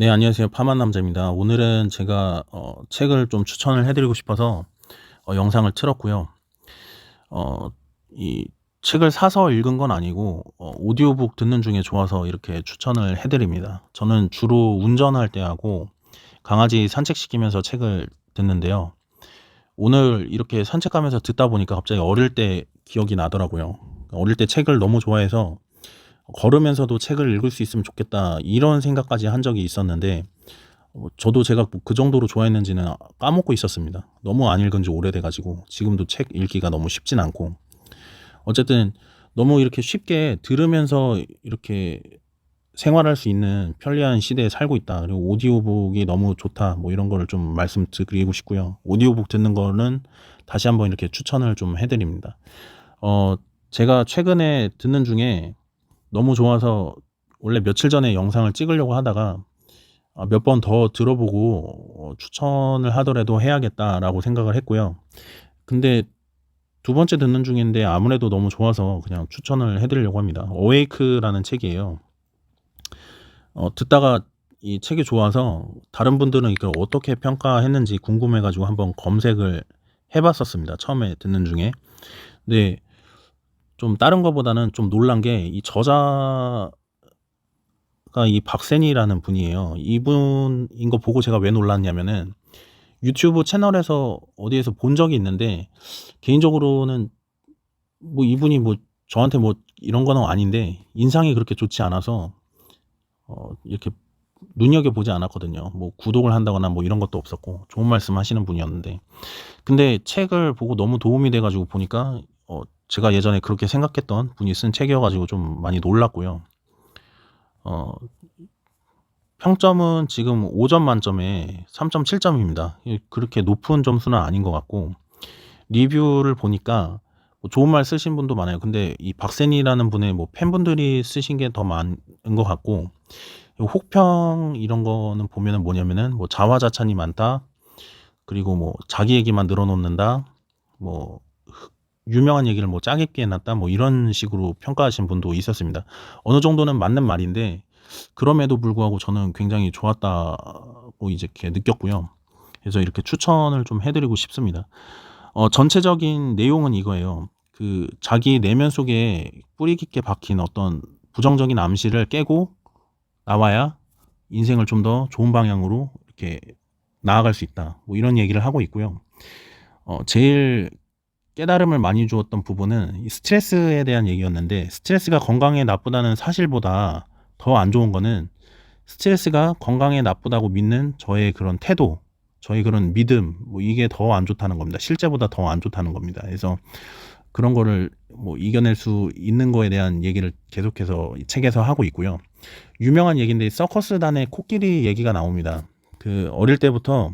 네, 안녕하세요. 파만 남자입니다. 오늘은 제가 어, 책을 좀 추천을 해드리고 싶어서 어, 영상을 틀었고요. 어, 이 책을 사서 읽은 건 아니고 어, 오디오북 듣는 중에 좋아서 이렇게 추천을 해드립니다. 저는 주로 운전할 때 하고 강아지 산책시키면서 책을 듣는데요. 오늘 이렇게 산책하면서 듣다 보니까 갑자기 어릴 때 기억이 나더라고요. 어릴 때 책을 너무 좋아해서 걸으면서도 책을 읽을 수 있으면 좋겠다 이런 생각까지 한 적이 있었는데 어, 저도 제가 뭐그 정도로 좋아했는지는 까먹고 있었습니다. 너무 안 읽은 지 오래돼 가지고 지금도 책 읽기가 너무 쉽진 않고 어쨌든 너무 이렇게 쉽게 들으면서 이렇게 생활할 수 있는 편리한 시대에 살고 있다. 그리고 오디오북이 너무 좋다. 뭐 이런 거를 좀 말씀드리고 싶고요. 오디오북 듣는 거는 다시 한번 이렇게 추천을 좀 해드립니다. 어, 제가 최근에 듣는 중에 너무 좋아서 원래 며칠 전에 영상을 찍으려고 하다가 아, 몇번 더 들어보고 어, 추천을 하더라도 해야겠다라고 생각을 했고요. 근데 두 번째 듣는 중인데 아무래도 너무 좋아서 그냥 추천을 해드리려고 합니다. 어웨이크라는 책이에요. 어, 듣다가 이 책이 좋아서 다른 분들은 이걸 어떻게 평가했는지 궁금해가지고 한번 검색을 해봤었습니다. 처음에 듣는 중에. 근데 좀 다른 거보다는 좀 놀란 게 이 저자가 이 박센이라는 분이에요. 이분인 거 보고 제가 왜 놀랐냐면은 유튜브 채널에서 어디에서 본 적이 있는데 개인적으로는 뭐 이분이 뭐 저한테 뭐 이런 거는 아닌데 인상이 그렇게 좋지 않아서 어 이렇게 눈여겨 보지 않았거든요. 뭐 구독을 한다거나 뭐 이런 것도 없었고 좋은 말씀 하시는 분이었는데 근데 책을 보고 너무 도움이 돼 가지고 보니까 어 제가 예전에 그렇게 생각했던 분이 쓴 책이어 가지고 좀 많이 놀랐고요. 어 평점은 지금 5점 만점에 3.7점입니다. 그렇게 높은 점수는 아닌 것 같고 리뷰를 보니까 뭐 좋은 말 쓰신 분도 많아요. 근데 이 박센이라는 분의 뭐 팬분들이 쓰신 게 더 많은 것 같고 혹평 이런 거는 보면은 뭐냐면은 뭐 자화자찬이 많다. 그리고 뭐 자기 얘기만 늘어놓는다. 뭐 유명한 얘기를 뭐 짜깁기 해놨다. 뭐 이런 식으로 평가하신 분도 있었습니다. 어느 정도는 맞는 말인데 그럼에도 불구하고 저는 굉장히 좋았다고 이제 이렇게 느꼈고요. 그래서 이렇게 추천을 좀 해드리고 싶습니다. 어, 전체적인 내용은 이거예요. 그 자기 내면 속에 뿌리 깊게 박힌 어떤 부정적인 암시를 깨고 나와야 인생을 좀 더 좋은 방향으로 이렇게 나아갈 수 있다. 뭐 이런 얘기를 하고 있고요. 어, 제일 깨달음을 많이 주었던 부분은 이 스트레스에 대한 얘기였는데 스트레스가 건강에 나쁘다는 사실보다 더 안 좋은 거는 스트레스가 건강에 나쁘다고 믿는 저의 그런 태도, 저의 그런 믿음, 뭐 이게 더 안 좋다는 겁니다. 실제보다 더 안 좋다는 겁니다. 그래서 그런 거를 뭐 이겨낼 수 있는 거에 대한 얘기를 계속해서 이 책에서 하고 있고요. 유명한 얘기인데 서커스단의 코끼리 얘기가 나옵니다. 그 어릴 때부터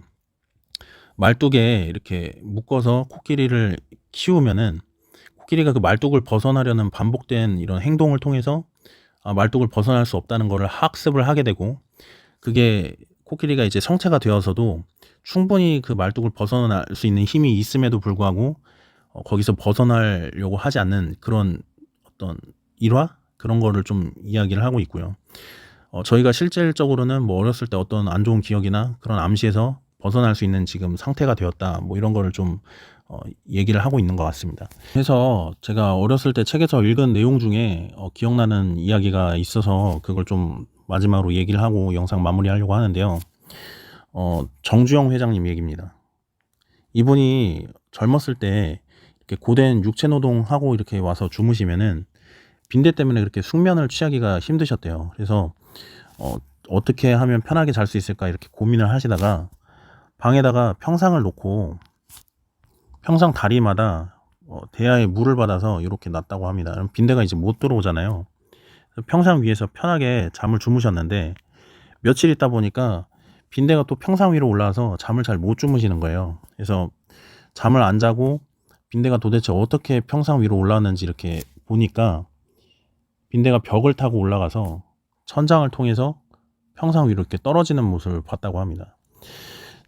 말뚝에 이렇게 묶어서 코끼리를 키우면은 코끼리가 그 말뚝을 벗어나려는 반복된 이런 행동을 통해서 아, 말뚝을 벗어날 수 없다는 거를 학습을 하게 되고 그게 코끼리가 이제 성체가 되어서도 충분히 그 말뚝을 벗어날 수 있는 힘이 있음에도 불구하고 어, 거기서 벗어나려고 하지 않는 그런 어떤 일화 그런 거를 좀 이야기를 하고 있고요. 어, 저희가 실질적으로는 뭐 어렸을 때 어떤 안 좋은 기억이나 그런 암시에서 벗어날 수 있는 지금 상태가 되었다. 뭐 이런 거를 좀 어, 얘기를 하고 있는 것 같습니다. 그래서 제가 어렸을 때 책에서 읽은 내용 중에 어, 기억나는 이야기가 있어서 그걸 좀 마지막으로 얘기를 하고 영상 마무리하려고 하는데요. 어, 정주영 회장님 얘기입니다. 이분이 젊었을 때 이렇게 고된 육체 노동하고 이렇게 와서 주무시면은 빈대 때문에 그렇게 숙면을 취하기가 힘드셨대요. 그래서 어, 어떻게 하면 편하게 잘 수 있을까 이렇게 고민을 하시다가 방에다가 평상을 놓고 평상 다리마다 어, 대야에 물을 받아서 이렇게 놨다고 합니다. 그럼 빈대가 이제 못 들어오잖아요. 평상 위에서 편하게 잠을 주무셨는데 며칠 있다 보니까 빈대가 또 평상 위로 올라와서 잠을 잘 못 주무시는 거예요. 그래서 잠을 안 자고 빈대가 도대체 어떻게 평상 위로 올라왔는지 이렇게 보니까 빈대가 벽을 타고 올라가서 천장을 통해서 평상 위로 이렇게 떨어지는 모습을 봤다고 합니다.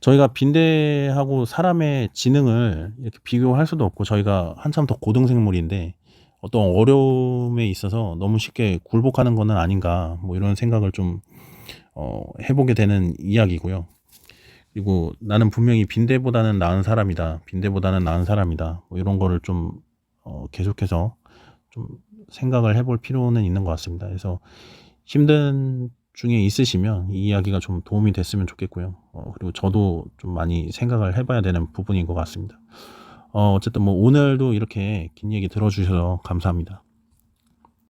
저희가 빈대하고 사람의 지능을 이렇게 비교할 수도 없고 저희가 한참 더 고등생물인데 어떤 어려움에 있어서 너무 쉽게 굴복하는 것은 아닌가 뭐 이런 생각을 좀 어, 해보게 되는 이야기고요. 그리고 나는 분명히 빈대보다는 나은 사람이다. 빈대보다는 나은 사람이다. 뭐 이런 거를 좀 어, 계속해서 좀 생각을 해볼 필요는 있는 것 같습니다. 그래서 힘든 중에 있으시면 이 이야기가 좀 도움이 됐으면 좋겠고요. 어, 그리고 저도 좀 많이 생각을 해봐야 되는 부분인 것 같습니다. 어, 어쨌든 뭐 오늘도 이렇게 긴 얘기 들어주셔서 감사합니다.